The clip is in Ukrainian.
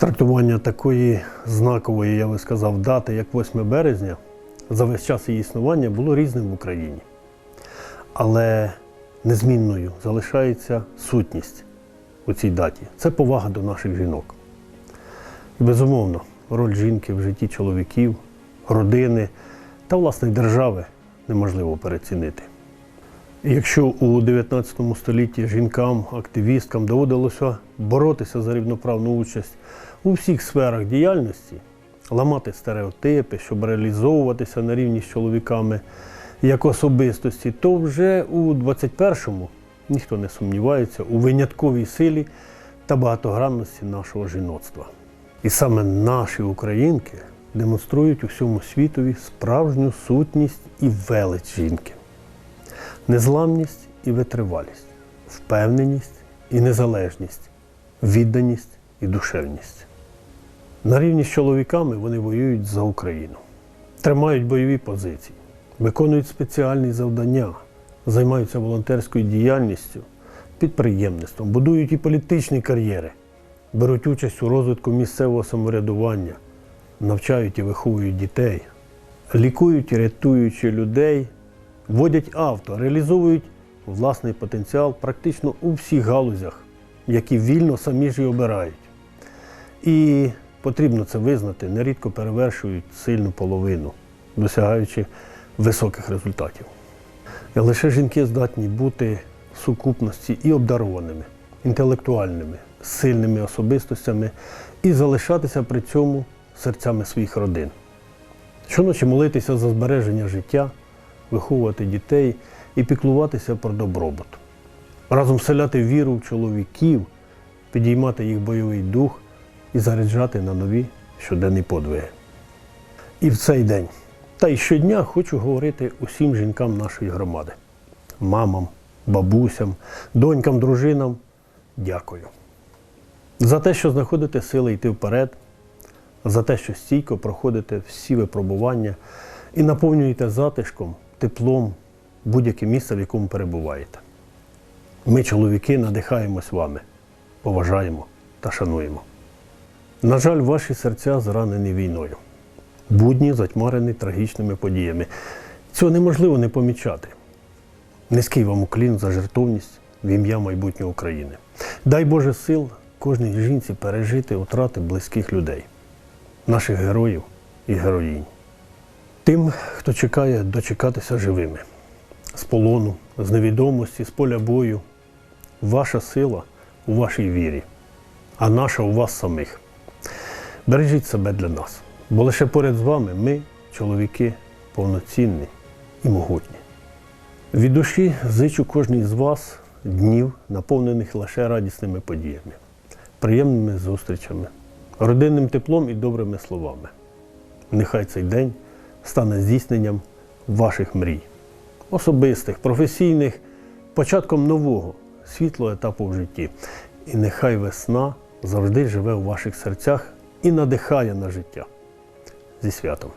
Трактування такої знакової, я би сказав, дати, як 8 березня, за весь час її існування було різним в Україні. Але незмінною залишається сутність у цій даті. Це повага до наших жінок. І, безумовно, роль жінки в житті чоловіків, родини та власне держави неможливо перецінити. Якщо у 19 столітті жінкам, активісткам доводилося боротися за рівноправну участь у всіх сферах діяльності, ламати стереотипи, щоб реалізовуватися на рівні з чоловіками як особистості, то вже у 21-му ніхто не сумнівається у винятковій силі та багатогранності нашого жіноцтва. І саме наші українки демонструють усьому світові справжню сутність і велич жінки незламність і витривалість, впевненість і незалежність, відданість і душевність. На рівні з чоловіками вони воюють за Україну, тримають бойові позиції, виконують спеціальні завдання, займаються волонтерською діяльністю, підприємництвом, будують і політичні кар'єри, беруть участь у розвитку місцевого самоврядування, навчають і виховують дітей, лікують і рятуючи людей, водять авто, реалізовують власний потенціал практично у всіх галузях, які вільно самі ж і обирають. І потрібно це визнати, нерідко перевершують сильну половину, досягаючи високих результатів. Лише жінки здатні бути в сукупності і обдарованими, інтелектуальними, сильними особистостями і залишатися при цьому серцями своїх родин. Щоночі молитися за збереження життя, виховувати дітей і піклуватися про добробут. Разом вселяти віру в чоловіків, підіймати їх бойовий дух і заряджати на нові щоденні подвиги. І в цей день, та й щодня хочу говорити усім жінкам нашої громади, мамам, бабусям, донькам, дружинам дякую. За те, що знаходите сили йти вперед, за те, що стійко проходите всі випробування і наповнюєте затишком, теплом будь-яке місце, в якому перебуваєте. Ми, чоловіки, надихаємось вами, поважаємо та шануємо. На жаль, ваші серця зранені війною, будні затьмарені трагічними подіями. Цього неможливо не помічати. Низький вам уклін за жертовність в ім'я майбутньої України. Дай Боже сил кожній жінці пережити втрати близьких людей, наших героїв і героїнь. Тим, хто чекає дочекатися живими, з полону, з невідомості, з поля бою, ваша сила у вашій вірі, а наша у вас самих. Бережіть себе для нас, бо лише поряд з вами ми, чоловіки, повноцінні і могутні. Від душі зичу кожній з вас днів, наповнених лише радісними подіями, приємними зустрічами, родинним теплом і добрими словами. Нехай цей день стане здійсненням ваших мрій, особистих, професійних, початком нового, світлого етапу в житті. І нехай весна завжди живе у ваших серцях і надихає на життя. Зі святом!